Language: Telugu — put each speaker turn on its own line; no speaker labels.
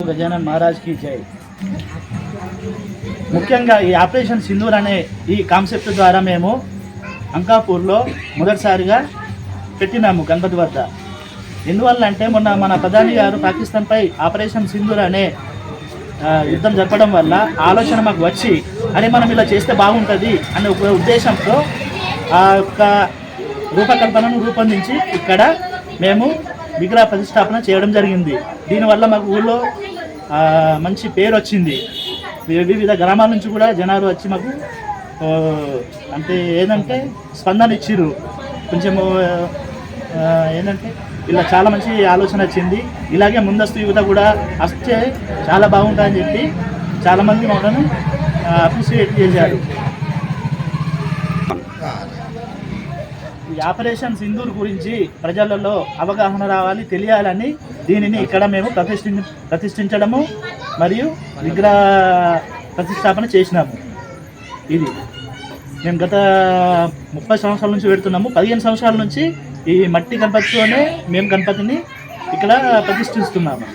గజానన్ మహారాజ్కి జై. ముఖ్యంగా ఈ ఆపరేషన్ సింధూర్ అనే ఈ కాన్సెప్ట్ ద్వారా మేము అంకాపూర్లో మొదటిసారిగా పెట్టినాము గణపతి వద్ద. ఎందువల్ల అంటే మొన్న మన ప్రధాని గారు పాకిస్తాన్పై ఆపరేషన్ సింధూర్ అనే యుద్ధం జరపడం వల్ల ఆలోచన మాకు వచ్చి అరే మనం ఇలా చేస్తే బాగుంటుంది అనే ఒక ఉద్దేశంతో ఆ యొక్క రూపకల్పనను రూపొందించి ఇక్కడ మేము విగ్రహ ప్రతిష్టాపన చేయడం జరిగింది. దీనివల్ల మాకు ఊళ్ళో మంచి పేరు వచ్చింది. వివిధ గ్రామాల నుంచి కూడా జనాలు వచ్చి మాకు అంటే ఏంటంటే స్పందన ఇచ్చిర్రు. కొంచెము ఏంటంటే ఇలా చాలా మంచి ఆలోచన వచ్చింది. ఇలాగే ముందస్తు యువత కూడా వస్తే చాలా బాగుంటుందని చెప్పి చాలామంది మమ్మల్ని అప్రిషియేట్ చేశారు. ఆపరేషన్ సింధూర్ గురించి ప్రజలలో అవగాహన రావాలి తెలియాలని దీనిని ఇక్కడ మేము ప్రతిష్ఠి ప్రతిష్ఠించడము మరియు విగ్రహ ప్రతిష్టాపన చేసినాము. ఇది మేము గత ముప్పై సంవత్సరాల నుంచి పెడుతున్నాము. పదిహేను సంవత్సరాల నుంచి ఈ మట్టి గణపతితోనే మేము గణపతిని ఇక్కడ ప్రతిష్ఠిస్తున్నాము.